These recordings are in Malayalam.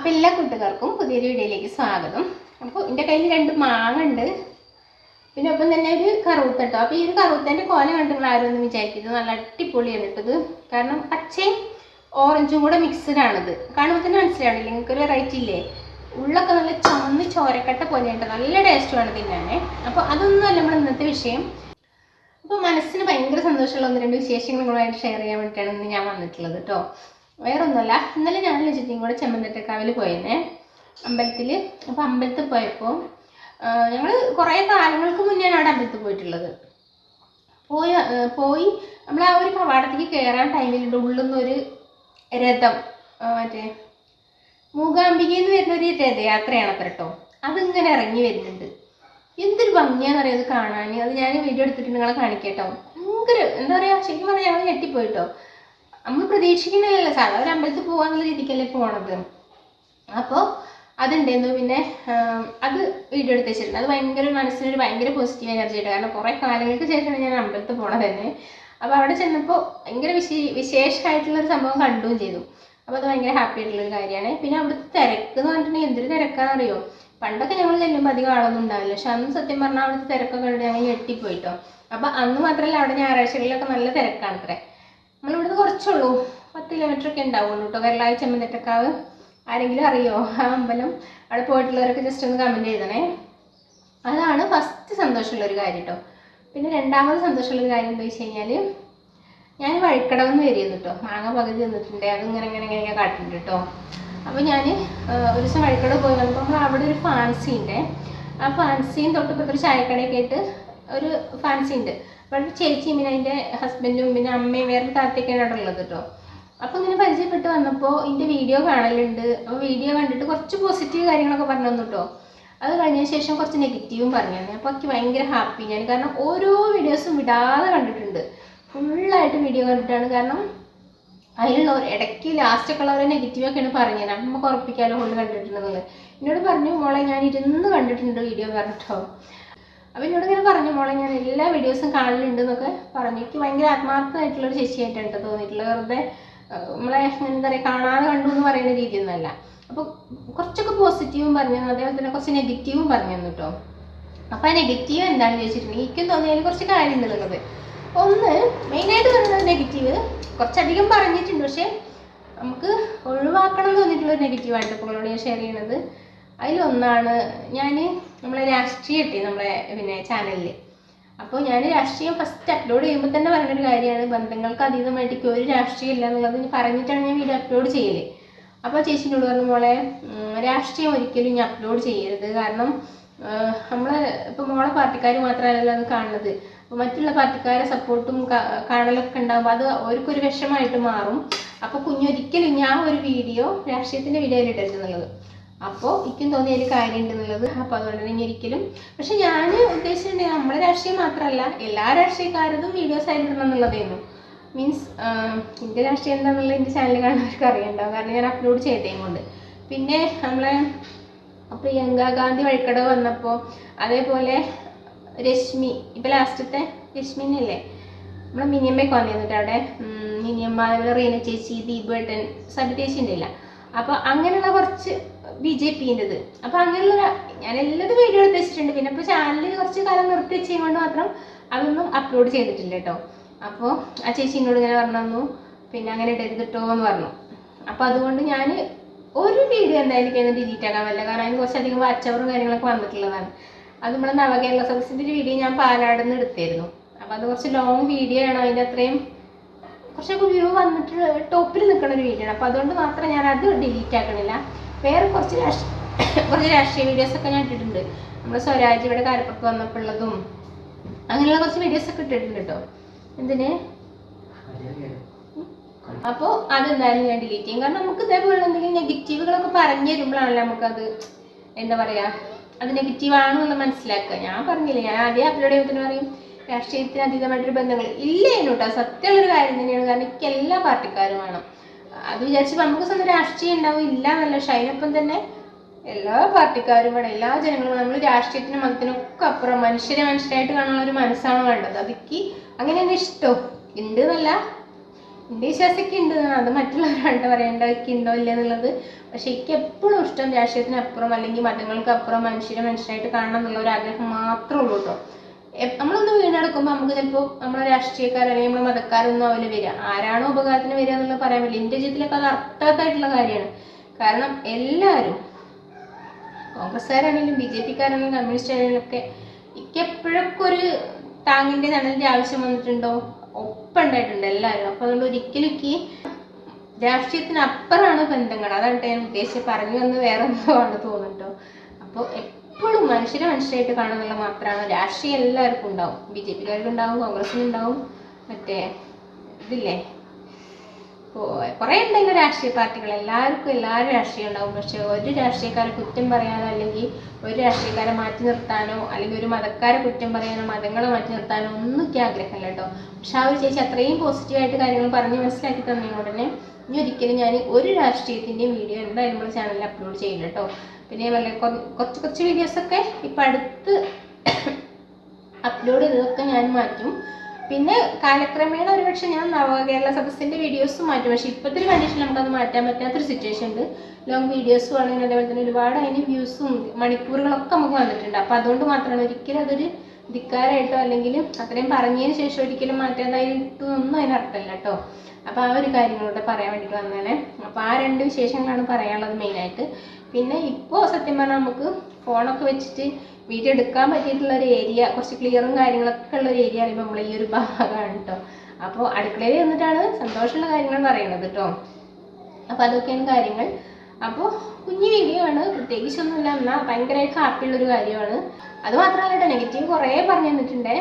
അപ്പോൾ എല്ലാ കൂട്ടുകാർക്കും പുതിയൊരു വീഡിയോയിലേക്ക് സ്വാഗതം. അപ്പോൾ എന്റെ കയ്യിൽ രണ്ട് മാങ്ങ ഉണ്ട്. പിന്നെ ഒപ്പം തന്നെ ഒരു കറുത്ത കേട്ടോ അപ്പോൾ ഈ ഒരു കറുത്തേന്റെ കോല കണ്ടിട്ട് ആരും ഒന്നും വിചാരിക്കരുത്. നല്ല അടിപൊളിയാണ് കേട്ടത് കാരണം പച്ചയും ഓറഞ്ചും കൂടെ മിക്സ്ഡ് ആണിത്. കാണുമ്പോൾ തന്നെ മനസ്സിലാവില്ലേ നിങ്ങൾക്ക് ഒരു വെറൈറ്റി ഇല്ലേ? ഉള്ളൊക്കെ നല്ല ചുമന്ന് ചോരക്കട്ട പോലെയുണ്ട്. നല്ല ടേസ്റ്റുമാണ് തിന്നാനേ. അപ്പോൾ അതൊന്നുമല്ല നമ്മൾ ഇന്നത്തെ വിഷയം. അപ്പോൾ മനസ്സിന് ഭയങ്കര സന്തോഷമുള്ള ഒന്ന് രണ്ട് വിശേഷങ്ങൾ നിങ്ങളുമായിട്ട് ഷെയർ ചെയ്യാൻ വേണ്ടിയിട്ടാണ് ഇന്ന് ഞാൻ വന്നിട്ടുള്ളത് കേട്ടോ വേറെ ഒന്നുമല്ല ഇന്നലെ ഞാൻ ലജിത്തിയും കൂടെ ചെമ്മന്തട്ടക്കാവിൽ പോയിരുന്നേ. അമ്പലത്തിൽ അപ്പോൾ അമ്പലത്തിൽ പോയപ്പോൾ ഞങ്ങൾ കുറേ കാലങ്ങൾക്ക് മുന്നെയാണ് അവിടെ അമ്പലത്തിൽ പോയിട്ടുള്ളത്. പോയ പോയി നമ്മൾ ആ ഒരു കവാടത്തേക്ക് കയറാൻ ടൈമിലുണ്ട് ഉള്ളിൽ നിന്നൊരു രഥം മറ്റേ മൂകാംബികയിൽ നിന്ന് വരുന്ന ഒരു രഥയാത്രയാണ് അത്ര കേട്ടോ അതിങ്ങനെ ഇറങ്ങി വരുന്നുണ്ട്. എന്തൊരു ഭംഗിയാന്ന് അറിയാം? അത് കാണാൻ അത് ഞാൻ വീഡിയോ എടുത്തിട്ട് നിങ്ങളെ കാണിക്കട്ടോ ഭയങ്കര എന്താ പറയുക ശരിക്കും പറഞ്ഞാൽ ഞങ്ങൾ ഞെട്ടിപ്പോയിട്ടോ നമ്മൾ പ്രതീക്ഷിക്കുന്നില്ലല്ലോ സാർ? ഒരു അമ്പലത്തിൽ പോകാനുള്ള രീതിക്കല്ലേ പോണത്. അപ്പോൾ അതുണ്ടായിരുന്നു പിന്നെ അത് വീഡിയോ എടുത്ത് വെച്ചിട്ടുണ്ട്. അത് ഭയങ്കര മനസ്സിനൊരു ഭയങ്കര പോസിറ്റീവ് എനർജി ആയിട്ട്. കാരണം കുറേ കാലങ്ങൾക്ക് ശേഷമാണ് ഞാൻ അമ്പലത്തിൽ പോണത് തന്നെ. അപ്പോൾ അവിടെ ചെന്നപ്പോൾ ഭയങ്കര വിശേ വിശേഷമായിട്ടുള്ളൊരു സംഭവം കണ്ടുകയും ചെയ്തു. അപ്പോൾ അത് ഭയങ്കര ഹാപ്പി ആയിട്ടുള്ളൊരു കാര്യമാണ്. പിന്നെ അവിടുത്തെ തിരക്ക് എന്ന് പറഞ്ഞിട്ടുണ്ടെങ്കിൽ എന്തൊരു തിരക്കാണെന്നറിയോ? പണ്ടൊക്കെ ഞങ്ങൾ ചെല്ലുമ്പോൾ അധികം ആളൊന്നും ഉണ്ടാവില്ല. പക്ഷെ അന്ന് സത്യം പറഞ്ഞാൽ അവിടുത്തെ തിരക്കൊക്കെ കണ്ട് ഞങ്ങൾ ഞെട്ടിപ്പോയിട്ടോ അപ്പോൾ അന്ന് മാത്രമല്ല അവിടെ ഞായറാഴ്ചകളിലൊക്കെ നല്ല തിരക്കാണ് അത്രേ നമ്മളിവിടുന്ന് കുറച്ചുള്ളൂ. പത്ത് കിലോമീറ്റർ ഒക്കെ ഉണ്ടാവുള്ളൂ കേട്ടോ വെള്ളായി ചെമ്മന്തട്ടക്കാവ് ആരെങ്കിലും അറിയോ? ആ അമ്പലം. അവിടെ പോയിട്ടുള്ളവരൊക്കെ ജസ്റ്റ് ഒന്ന് കമന്റ് ചെയ്തണേ അതാണ് ഫസ്റ്റ് സന്തോഷമുള്ള ഒരു കാര്യം കേട്ടോ പിന്നെ രണ്ടാമത് സന്തോഷമുള്ള ഒരു കാര്യം എന്താ വെച്ച് കഴിഞ്ഞാൽ ഞാൻ വഴിക്കടവെന്ന് വരികയെന്ന് കേട്ടോ മാങ്ങ പകുതി തിന്നിട്ടുണ്ട്. അത് ഇങ്ങനെ ഇങ്ങനെ ഇങ്ങനെ കാട്ടിട്ടുണ്ട് കേട്ടോ അപ്പോൾ ഞാൻ ഒരു ദിവസം വഴിക്കടവ് പോയി വന്നപ്പോൾ അവിടെ ഒരു ഫാൻസി ഉണ്ട് ആ ഫാൻസിയും ഒരു ചായക്കടയൊക്കെ ആയിട്ട് ഒരു ഫാൻസി ഉണ്ട് അവിടെ ചേച്ചിയും പിന്നെ അതിന്റെ ഹസ്ബൻഡും പിന്നെ അമ്മയും വേറെ താത്തയൊക്കെയാണ് അവിടെ ഉള്ളത് കേട്ടോ. അപ്പോൾ ഇങ്ങനെ പരിചയപ്പെട്ട് വന്നപ്പോൾ എന്റെ വീഡിയോ കാണലുണ്ട്. അപ്പോൾ വീഡിയോ കണ്ടിട്ട് കുറച്ച് പോസിറ്റീവ് കാര്യങ്ങളൊക്കെ പറഞ്ഞു തന്നു കേട്ടോ. അത് കഴിഞ്ഞ ശേഷം കുറച്ച് നെഗറ്റീവും പറഞ്ഞു തന്നെ. അപ്പോൾ എനിക്ക് ഭയങ്കര ഹാപ്പി ഞാൻ കാരണം ഓരോ വീഡിയോസും വിടാതെ കണ്ടിട്ടുണ്ട്. ഫുള്ളായിട്ട് വീഡിയോ കണ്ടിട്ടാണ്. കാരണം അതിലുള്ള ഒരു ഇടയ്ക്ക് ലാസ്റ്റൊക്കെ ഉള്ള ഒരു നെഗറ്റീവൊക്കെയാണ് പറഞ്ഞത്. നമുക്ക് ഉറപ്പിക്കാനോ കൊണ്ട് കണ്ടിട്ടുണ്ടെന്നുള്ളത് എന്നോട് പറഞ്ഞു മോളെ ഞാൻ ഇരുന്ന് കണ്ടിട്ടുണ്ട് വീഡിയോ പറഞ്ഞിട്ടോ. അപ്പോൾ എന്നോട് ഇങ്ങനെ പറഞ്ഞു മോളെ ഞാൻ എല്ലാ വീഡിയോസും കാണലുണ്ട് എന്നൊക്കെ പറഞ്ഞു. എനിക്ക് ഭയങ്കര ആത്മാർത്ഥമായിട്ടുള്ളൊരു ചേച്ചിയായിട്ടാണ് കേട്ടോ തോന്നിയിട്ടുള്ളത്. വെറുതെ നമ്മളെ എന്താ പറയുക കാണാതെ കണ്ടു എന്ന് പറയുന്ന രീതിയൊന്നുമല്ല. അപ്പോൾ കുറച്ചൊക്കെ പോസിറ്റീവും പറഞ്ഞു അതേപോലെ തന്നെ കുറച്ച് നെഗറ്റീവും പറഞ്ഞു തന്നു കേട്ടോ. അപ്പോൾ ആ നെഗറ്റീവ് എന്താണെന്ന് ചോദിച്ചിട്ടുണ്ടെങ്കിൽ എനിക്കും തോന്നിയതിൽ കുറച്ച് കാര്യമുണ്ട് ഒന്ന് മെയിനായിട്ട് പറയുന്നത് നെഗറ്റീവ് കുറച്ചധികം പറഞ്ഞിട്ടുണ്ട് പക്ഷേ നമുക്ക് ഒഴിവാക്കണം എന്ന് തോന്നിയിട്ടുള്ള നെഗറ്റീവായിട്ട് ഇപ്പോൾ ഞാൻ ഷെയർ ചെയ്യണത്. അതിലൊന്നാണ് ഞാൻ നമ്മളെ രാഷ്ട്രീയം രാഷ്ട്രീയത്തെ നമ്മളെ പിന്നെ ചാനലിൽ അപ്പോൾ ഞാൻ രാഷ്ട്രീയം ഫസ്റ്റ് അപ്ലോഡ് ചെയ്യുമ്പോൾ തന്നെ പറഞ്ഞൊരു കാര്യമാണ് ബന്ധങ്ങൾക്ക് അതീതമായിട്ട് ഒരു രാഷ്ട്രീയം ഇല്ല എന്നുള്ളത് പറഞ്ഞിട്ടാണ് ഞാൻ വീഡിയോ അപ്ലോഡ് ചെയ്യൽ. അപ്പോൾ ചേച്ചിനോട് പറഞ്ഞ മോളെ രാഷ്ട്രീയം ഒരിക്കലും ഞാൻ അപ്ലോഡ് ചെയ്യരുത്. കാരണം നമ്മൾ ഇപ്പോൾ മോളെ പാർട്ടിക്കാർ മാത്രമല്ലല്ലോ അത് കാണുന്നത്. മറ്റുള്ള പാർട്ടിക്കാരെ സപ്പോർട്ടും കാണലൊക്കെ ഉണ്ടാകുമ്പോൾ അത് അവർക്കൊരു വിഷമായിട്ട് മാറും. അപ്പോൾ കുഞ്ഞൊരിക്കലും ഞാൻ ഒരു വീഡിയോ രാഷ്ട്രീയത്തിന്റെ വീഡിയോയിൽ ഇടരുത് എന്നുള്ളത്. അപ്പോൾ എനിക്കും തോന്നിയ ഒരു കാര്യമുണ്ടെന്നുള്ളത്. അപ്പോൾ അതുകൊണ്ട് തന്നെ ഒരിക്കലും. പക്ഷെ ഞാൻ ഉദ്ദേശിച്ചിട്ടുണ്ടെങ്കിൽ നമ്മുടെ രാഷ്ട്രീയം മാത്രമല്ല എല്ലാ രാഷ്ട്രീയക്കാരതും വീഡിയോസ് ആയിരുന്നു എന്നുള്ളതായിരുന്നു മീൻസ് എന്റെ രാഷ്ട്രീയം എന്താണെന്നുള്ളത് എന്റെ ചാനൽ കാണുന്നവർക്ക് അറിയണ്ടാവും കാരണം ഞാൻ അപ്ലോഡ് ചെയ്തേ കൊണ്ട്. പിന്നെ നമ്മളെ പ്രിയങ്ക ഗാന്ധി വഴിക്കടവ് വന്നപ്പോൾ അതേപോലെ രശ്മി ഇപ്പം ലാസ്റ്റത്തെ രശ്മിനല്ലേ നമ്മളെ മിനിയമ്മയൊക്കെ വന്നിരുന്നിട്ട് അവിടെ മിനിയമ്മ അതേപോലെ റീന ചേച്ചി ദീപേട്ടൻ സബി ചേച്ചിന്റെ ഇല്ല അപ്പോൾ അങ്ങനെയുള്ള കുറച്ച് ബി ജെ പിന്റെത്. അപ്പൊ അങ്ങനെയുള്ള ഞാൻ എല്ലാതും വീഡിയോ എടുത്ത് വെച്ചിട്ടുണ്ട്. പിന്നെ ഇപ്പൊ ചാനലിൽ കുറച്ച് കാലം നിർത്തി വെച്ചത് കൊണ്ട് മാത്രം അതൊന്നും അപ്ലോഡ് ചെയ്തിട്ടില്ല കേട്ടോ അപ്പോൾ ആ ചേച്ചി എന്നോട് ഇങ്ങനെ പറഞ്ഞു പിന്നെ അങ്ങനെ ഇടരുത് കേട്ടോ എന്ന് പറഞ്ഞു. അപ്പോൾ അതുകൊണ്ട് ഞാൻ ഒരു വീഡിയോ എന്തായാലും എനിക്ക് ഡിലീറ്റ് ആക്കാൻ പറ്റില്ല കാരണം അതിന് കുറച്ചധികം വാച്ചവറും കാര്യങ്ങളൊക്കെ വന്നിട്ടുള്ളതാണ്. അത് നമ്മുടെ നവകേരള സദസ്സിന്റെ വീഡിയോ ഞാൻ പാലാടുന്ന് എടുത്തായിരുന്നു അപ്പോൾ അത് കുറച്ച് ലോങ് വീഡിയോ ആണ്. അതിന്റെ അത്രയും കുറച്ചൊക്കെ വ്യൂ വന്നിട്ട് ടോപ്പിൽ നിൽക്കുന്ന ഒരു വീഡിയോ ആണ്. അപ്പോൾ അതുകൊണ്ട് മാത്രം ഞാൻ അത് ഡിലീറ്റ് ആക്കണില്ല. വേറെ കുറച്ച് കുറച്ച് രാഷ്ട്രീയ വീഡിയോസ് ഒക്കെ ഞാൻ ഇട്ടിട്ടുണ്ട്. നമ്മുടെ സ്വരാജ് ഇവിടെ കാരപ്പുറത്ത് വന്നപ്പോൾ ഉള്ളതും അങ്ങനെയുള്ള കുറച്ച് വീഡിയോസ് ഒക്കെ ഇട്ടിട്ടുണ്ട് കേട്ടോ. എന്തിന്? അപ്പോൾ അതെന്തായാലും ഞാൻ ഡിലീറ്റ് ചെയ്യും. കാരണം നമുക്ക് ഇതേപോലെ എന്തെങ്കിലും നെഗറ്റീവുകളൊക്കെ പറഞ്ഞു തരുമ്പോഴാണല്ലോ നമുക്കത് എന്താ പറയുക അത് നെഗറ്റീവ് എന്ന് മനസ്സിലാക്കുക. ഞാൻ പറഞ്ഞില്ല ഞാൻ ആദ്യം അപ്ലോഡ് ചെയ്യുമ്പോൾ തന്നെ പറയും രാഷ്ട്രീയത്തിന് അതീതമായിട്ടൊരു ബന്ധങ്ങൾ ഇല്ലേനു കേട്ടോ സത്യമുള്ളൊരു കാര്യം തന്നെയാണ്. കാരണം എനിക്ക് എല്ലാ പാർട്ടിക്കാരും വേണം. അത് വിചാരിച്ചപ്പോൾ നമുക്ക് സ്വന്തം രാഷ്ട്രീയം ഉണ്ടാവും ഇല്ല എന്നല്ല. പക്ഷെ അതിനൊപ്പം തന്നെ എല്ലാ പാർട്ടിക്കാരും വേണം എല്ലാ ജനങ്ങളും നമ്മൾ രാഷ്ട്രീയത്തിനും മതത്തിനും ഒക്കെ അപ്പുറം മനുഷ്യരെ മനുഷ്യരായിട്ട് കാണാനുള്ള ഒരു മനസ്സാണ് വേണ്ടത്. അതൊക്കെ അങ്ങനെ തന്നെ ഇഷ്ടം? ഉണ്ട് എന്നല്ല. എന്റെ വിശ്വാസമൊക്കെ ഉണ്ട് അത് മറ്റുള്ളവരാണ്ട് പറയേണ്ടതൊക്കെ ഉണ്ടോ ഇല്ല എന്നുള്ളത്. പക്ഷെ എനിക്ക് എപ്പോഴും ഇഷ്ടം രാഷ്ട്രീയത്തിനപ്പുറം അല്ലെങ്കിൽ മതങ്ങൾക്ക് അപ്പുറം മനുഷ്യരെ മനുഷ്യരായിട്ട് കാണണം എന്നുള്ള ഒരു ആഗ്രഹം മാത്രമേ ഉള്ളൂ കേട്ടോ. നമ്മളൊന്ന് വീണെടുക്കുമ്പോൾ നമുക്ക് ചിലപ്പോൾ നമ്മളെ രാഷ്ട്രീയക്കാർ അല്ലെങ്കിൽ നമ്മളെ മതക്കാരൊന്നും ആവില്ല വരിക ആരാണോ ഉപകാരത്തിന് വരിക എന്നുള്ളത് പറയാൻ പറ്റില്ല. എന്റെ ജീവിതത്തിലൊക്കെ അത് അർത്ഥവത്തായിട്ടുള്ള കാര്യമാണ്. കാരണം എല്ലാവരും കോൺഗ്രസ്സുകാരാണെങ്കിലും ബി ജെ പിക്കാരാണെങ്കിലും കമ്മ്യൂണിസ്റ്റ് ആണെങ്കിലും ഒക്കെ എനിക്ക് എപ്പോഴൊക്കെ ഒരു താങ്ങിന്റെ തണലിന്റെ ആവശ്യം വന്നിട്ടുണ്ടോ? ഒപ്പം ഉണ്ടായിട്ടുണ്ട് എല്ലാവരും. അപ്പോൾ അതുകൊണ്ട് ഒരിക്കലും ഈ രാഷ്ട്രീയത്തിന് അപ്പുറമാണ് ബന്ധങ്ങൾ. അതാണ് ഞാൻ ഉദ്ദേശിച്ച് പറഞ്ഞു വന്ന് വേറെ എന്തോ ആണ് തോന്നുന്നുണ്ടോ അപ്പോൾ എപ്പോഴും മനുഷ്യരെ മനുഷ്യരായിട്ട് കാണുന്നുള്ള മാത്രമാണ്. രാഷ്ട്രീയം എല്ലാവർക്കും ഉണ്ടാവും. ബി ജെ പിക്കാർക്ക് ഉണ്ടാവും മറ്റേ ഇതില്ലേ? കുറേ ഉണ്ടല്ലോ രാഷ്ട്രീയ പാർട്ടികൾ. എല്ലാവർക്കും എല്ലാവരും രാഷ്ട്രീയം ഉണ്ടാവും. പക്ഷെ ഒരു രാഷ്ട്രീയക്കാരെ കുറ്റം പറയാനോ അല്ലെങ്കിൽ ഒരു രാഷ്ട്രീയക്കാരെ മാറ്റി നിർത്താനോ അല്ലെങ്കിൽ ഒരു മതക്കാരെ കുറ്റം പറയാനോ മതങ്ങളെ മാറ്റി നിർത്താനോ ഒന്നും എനിക്ക് ആഗ്രഹമില്ല കേട്ടോ. പക്ഷെ ആ ഒരു ചേച്ചി അത്രയും പോസിറ്റീവായിട്ട് കാര്യങ്ങൾ പറഞ്ഞ് മനസ്സിലാക്കി തന്നതുകൊണ്ട് തന്നെ ഇനി ഒരിക്കലും ഞാൻ ഒരു രാഷ്ട്രീയത്തിന്റെയും വീഡിയോ എന്തായാലും നമ്മുടെ ചാനലിൽ അപ്ലോഡ് ചെയ്യില്ല കേട്ടോ. പിന്നെ വല്ല കൊ- കുറച്ച് കുറച്ച് വീഡിയോസൊക്കെ ഇപ്പം അടുത്ത് അപ്ലോഡ് ചെയ്തതൊക്കെ ഞാൻ മാറ്റും. പിന്നെ കാലക്രമേണ ഒരുപക്ഷെ ഞാൻ നവകേരള സദസ്സിന്റെ വീഡിയോസ് മാറ്റും. പക്ഷേ ഇപ്പോഴത്തെ ഒരു കണ്ടീഷനിൽ നമുക്കത് മാറ്റാൻ പറ്റാത്തൊരു സിറ്റുവേഷൻ ഉണ്ട്. ലോങ് വീഡിയോസും ആണെങ്കിൽ അതേപോലെ തന്നെ ഒരുപാട് അതിന് വ്യൂസും മണിക്കൂറുകളൊക്കെ നമുക്ക് വന്നിട്ടുണ്ട്. അപ്പം അതുകൊണ്ട് മാത്രമാണ് ഒരിക്കലും അതൊരു ധിക്കാരായിട്ടോ അല്ലെങ്കിൽ അത്രയും പറഞ്ഞതിന് ശേഷം ഒരിക്കലും മാറ്റാതായിട്ടൊന്നും അതിനർത്ഥമില്ല കേട്ടോ. അപ്പോൾ ആ ഒരു കാര്യം കൂടെ പറയാൻ വേണ്ടിയിട്ട് വന്നേനെ. അപ്പോൾ ആ രണ്ട് വിശേഷങ്ങളാണ് പറയാനുള്ളത് മെയിനായിട്ട് പിന്നെ ഇപ്പോൾ സത്യം പറഞ്ഞാൽ നമുക്ക് ഫോണൊക്കെ വെച്ചിട്ട് വീഡിയോ എടുക്കാൻ പറ്റിയിട്ടുള്ള ഒരു ഏരിയ കുറച്ച് ക്ലിയറും കാര്യങ്ങളൊക്കെ ഉള്ള ഒരു ഏരിയ അറിയുമ്പോൾ നമ്മൾ ഈ ഒരു ഭാഗമാണ് കേട്ടോ അപ്പോൾ അടുക്കളയിൽ നിന്നിട്ടാണ് സന്തോഷമുള്ള കാര്യങ്ങൾ പറയണത് കേട്ടോ അപ്പോൾ അതൊക്കെയാണ് കാര്യങ്ങൾ. അപ്പോൾ കുഞ്ഞു വീഡിയോ ആണ്. പ്രത്യേകിച്ചൊന്നുമില്ല. എന്നാൽ ഭയങ്കരമായിട്ട് ഹാപ്പിയുള്ളൊരു കാര്യമാണ്. അത് മാത്രമല്ല കേട്ടോ നെഗറ്റീവ് കുറേ പറഞ്ഞു തന്നിട്ടുണ്ടേ.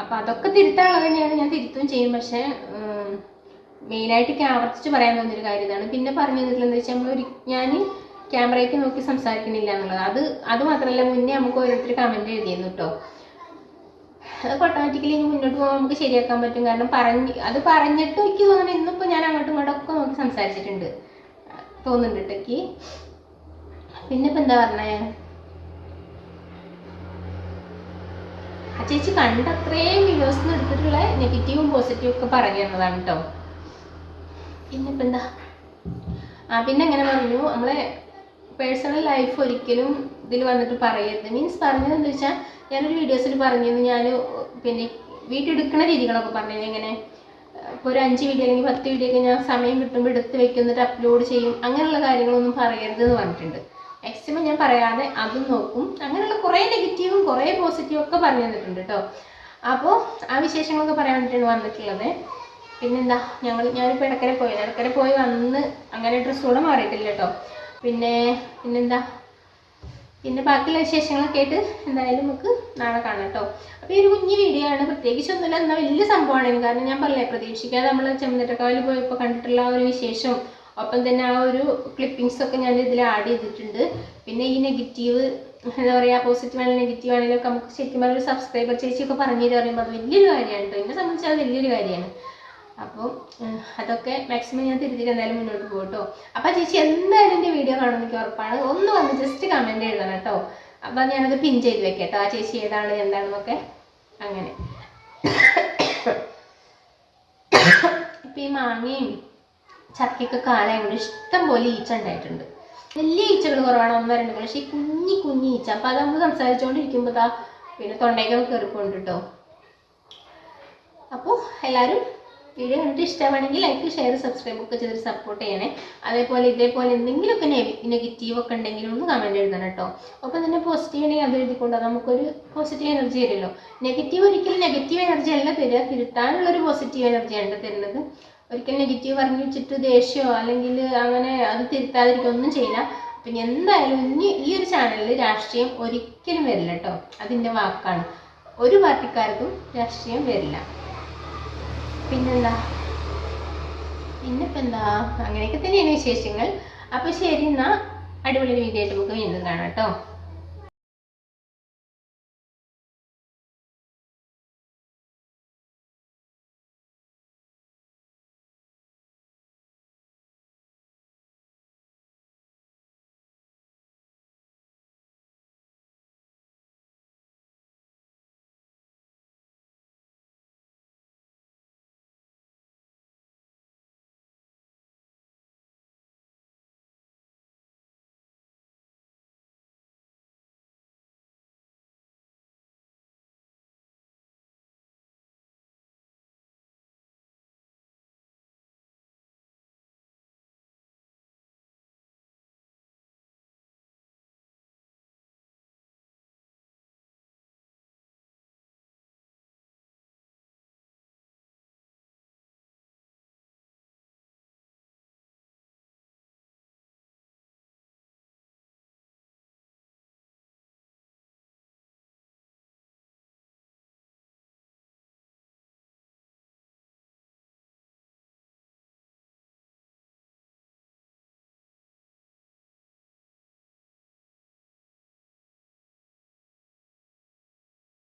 അപ്പോൾ അതൊക്കെ തിരുത്താനുള്ളത് തന്നെയാണ് ഞാൻ തിരുത്തുകയും ചെയ്യും. പക്ഷേ മെയിനായിട്ട് ആവർത്തിച്ച് പറയാൻ തോന്നിയൊരു കാര്യം ഇതാണ്. പിന്നെ പറഞ്ഞു തന്നിട്ടുള്ളത് വെച്ചാൽ ഒരു ഞാൻ ക്യാമറയ്ക്ക് നോക്കി സംസാരിക്കുന്നില്ല എന്നുള്ളത്. അത് അത് മാത്രമല്ല മുന്നേ നമുക്ക് ഓരോരുത്തർ കമന്റ് എഴുതിയിരുന്നു കേട്ടോ അതൊക്കെ ഓട്ടോമാറ്റിക്കലി ഇനി മുന്നോട്ട് പോകാൻ നമുക്ക് ശരിയാക്കാൻ പറ്റും. കാരണം പറഞ്ഞ് അത് പറഞ്ഞിട്ട് എനിക്ക് തോന്നുന്നു ഇന്നിപ്പോൾ ഞാൻ അങ്ങോട്ടും ഇങ്ങോട്ടും ഒക്കെ നോക്കി സംസാരിച്ചിട്ടുണ്ട്. തോന്നുന്നുണ്ട് എനിക്ക്. പിന്നെ ഇപ്പം എന്താ പറഞ്ഞേ? ആ ചേച്ചി കണ്ട അത്രയും വീഡിയോസ് എടുത്തിട്ടുള്ള നെഗറ്റീവും പോസിറ്റീവും ഒക്കെ പറഞ്ഞു തന്നതാണ് കേട്ടോ പിന്നെ എന്താ ആ പിന്നെ അങ്ങനെ പറഞ്ഞു? നമ്മളെ പേഴ്സണൽ ലൈഫ് ഒരിക്കലും ഇതിൽ വന്നിട്ട് പറയരുത്. മീൻസ് പറഞ്ഞത് എന്താ വെച്ചാൽ ഞാനൊരു വീഡിയോസിൽ പറഞ്ഞിരുന്നു. ഞാൻ പിന്നെ വീട്ടെടുക്കുന്ന രീതികളൊക്കെ പറഞ്ഞു ഇങ്ങനെ ഇപ്പോൾ ഒരു അഞ്ച് വീഡിയോ അല്ലെങ്കിൽ പത്ത് വീഡിയോ ഒക്കെ ഞാൻ സമയം കിട്ടുമ്പോൾ എടുത്ത് വെക്കും എന്നിട്ട് അപ്ലോഡ് ചെയ്യും. അങ്ങനെയുള്ള കാര്യങ്ങളൊന്നും പറയരുത് എന്ന് പറഞ്ഞിട്ടുണ്ട്. മാക്സിമം ഞാൻ പറയാതെ അതും നോക്കും. അങ്ങനെയുള്ള കുറേ നെഗറ്റീവും കുറേ പോസിറ്റീവും ഒക്കെ പറഞ്ഞു തന്നിട്ടുണ്ട് കേട്ടോ അപ്പോൾ ആ വിശേഷങ്ങളൊക്കെ പറയാൻ വേണ്ടിയിട്ടാണ് വന്നിട്ടുള്ളത്. പിന്നെന്താ ഞങ്ങൾ ഞാനിപ്പോൾ ഇടക്കരെ പോയി. ഇടക്കരെ പോയി വന്ന് അങ്ങനെ ഡ്രസ്സ് കൂടെ മാറിയിട്ടില്ല കേട്ടോ. പിന്നെ പിന്നെന്താ? പിന്നെ ബാക്കിയുള്ള വിശേഷങ്ങളൊക്കെ ആയിട്ട് എന്തായാലും നമുക്ക് നാളെ കാണാം കേട്ടോ. അപ്പോൾ ഈ ഒരു കുഞ്ഞു വീഡിയോ ആണ്. പ്രത്യേകിച്ചൊന്നുമില്ല എന്നാൽ വലിയ സംഭവമാണ് കാരണം ഞാൻ പറഞ്ഞില്ലേ പ്രതീക്ഷിക്കാതെ നമ്മൾ ചെമ്മനട്ടക്കാവിൽ പോയപ്പോൾ കണ്ടിട്ടുള്ള ആ ഒരു വിശേഷം ഒപ്പം തന്നെ ആ ഒരു ക്ലിപ്പിങ്സ് ഒക്കെ ഞാൻ ഇതിൽ ആഡ് ചെയ്തിട്ടുണ്ട്. പിന്നെ ഈ നെഗറ്റീവ് എന്താ പറയുക പോസിറ്റീവ് ആണെങ്കിലും നെഗറ്റീവ് ആണെങ്കിലും ഒക്കെ നമുക്ക് ശരിക്കും ഒരു സബ്സ്ക്രൈബർ ചേച്ചിയൊക്കെ പറഞ്ഞു പറയുമ്പോൾ അത് വലിയൊരു കാര്യമാണ് കേട്ടോ. എന്നെ സംബന്ധിച്ച് അത് വലിയൊരു കാര്യമാണ്. അപ്പോൾ അതൊക്കെ മാക്സിമം ഞാൻ തിരുത്തിട്ട് എന്തായാലും മുന്നോട്ട് പോകും കേട്ടോ അപ്പം ചേച്ചി എന്തായാലും എന്റെ വീഡിയോ കാണുമെന്ന് എനിക്ക് ഉറപ്പാണ്. ഒന്ന് വന്ന് ജസ്റ്റ് കമന്റ് എഴുതണം കേട്ടോ അപ്പം ഞാനത് പിൻ ചെയ്ത് വെക്കാം കേട്ടോ ആ ചേച്ചി ഏതാണ് എന്താണെന്നൊക്കെ അങ്ങനെ. ഇപ്പം ഈ മാങ്ങയും ചക്കയൊക്കെ കാലായതുകൊണ്ട് ഇഷ്ടം പോലെ ഈച്ച ഉണ്ടായിട്ടുണ്ട്. വലിയ ഈച്ചകൾ കുറവാണ് ഒന്നോ രണ്ടോ പക്ഷേ ഈ കുഞ്ഞി കുഞ്ഞി ഈച്ച. അപ്പം അത് നമ്മൾ സംസാരിച്ചുകൊണ്ടിരിക്കുമ്പോൾ പിന്നെ തൊണ്ടയ്ക്കൊക്കെ കയറിപ്പോണ്ട് കേട്ടോ അപ്പോൾ എല്ലാവരും വീഡിയോ കണ്ടിട്ട് ഇഷ്ടമാണെങ്കിൽ ലൈക്ക് ഷെയർ സബ്സ്ക്രൈബ് ഒക്കെ ചെയ്ത് സപ്പോർട്ട് ചെയ്യണേ. അതേപോലെ ഇതേപോലെ എന്തെങ്കിലുമൊക്കെ നെഗറ്റീവ് ഒക്കെ ഉണ്ടെങ്കിലും ഒന്ന് കമന്റ് എഴുതണം കേട്ടോ. ഒപ്പം തന്നെ പോസിറ്റീവ് ആണെങ്കിൽ അത് നമുക്കൊരു പോസിറ്റീവ് എനർജി തരുമല്ലോ നെഗറ്റീവ് ഒരിക്കലും നെഗറ്റീവ് എനർജി അല്ല തരിക. തിരുത്താനുള്ളൊരു പോസിറ്റീവ് എനർജിയാണ് തരുന്നത്. ഒരിക്കലും നെഗറ്റീവ് പറഞ്ഞു വെച്ചിട്ട് ദേഷ്യമോ അല്ലെങ്കിൽ അങ്ങനെ അത് തിരുത്താതിരിക്കുക ഒന്നും ചെയ്യില്ല. പിന്നെ എന്തായാലും ഇനി ഈ ഒരു ചാനലിൽ രാഷ്ട്രീയം ഒരിക്കലും വരില്ല കേട്ടോ. അതിന്റെ വാക്കാണ്. ഒരു പാർട്ടിക്കാർക്കും രാഷ്ട്രീയം വരില്ല. പിന്നെന്താ പിന്നിപ്പോൾ എന്താ? അങ്ങനെയൊക്കെ തന്നെയാണ് വിശേഷങ്ങൾ. അപ്പോൾ ശരി എന്നാൽ അടിപൊളി വീഡിയോ ആയിട്ട് നമുക്ക് വീണ്ടും കാണാം കേട്ടോ.